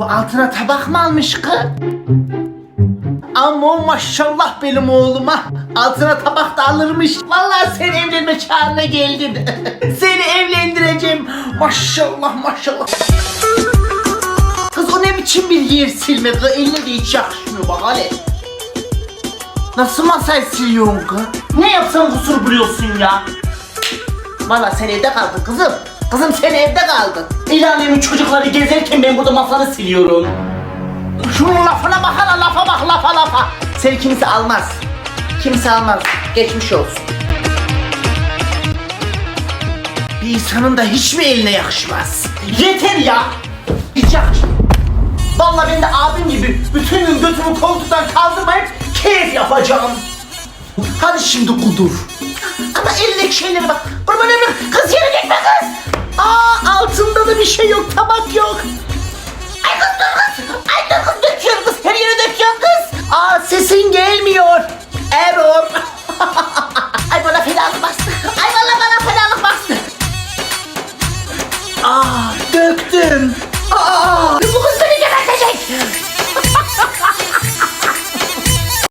Bu altına tabak mı almış kız? Ama maşallah benim oğluma. Altına tabak da alırmış. Vallahi sen evlenme çağına geldin. Seni evlendireceğim. Maşallah maşallah. Kız o ne biçim bir yer silme kız. Eline de hiç yakışmıyor bak hele. Nasıl masayı siliyorsun kız? Ne yapsan kusur buluyorsun ya? Valla sen evde kaldın kızım. Kızım sen evde kaldın. El alemin çocukları gezerken ben burada masanı siliyorum. Şunun lafına bakana lafa bak lafa lafa. Seni kimse almaz. Kimse almaz. Geçmiş olsun. Bir insanın da hiç mi eline yakışmaz? Yeter ya. Hiç yakışmıyor. Vallahi ben de abim gibi bütün gün götümü koltuktan kaldırmayıp keyif yapacağım. Hadi şimdi kudur. Ama elindeki şeylere bak. şey yok, tabak yok. Ay kız dur kız. Ay dur kız döküyor kız. Her yere döküyor kız. Aa sesin gelmiyor. Error. Ay bana fenalık bastı. Ay valla bana fenalık bastı. Aa döktüm. Aa.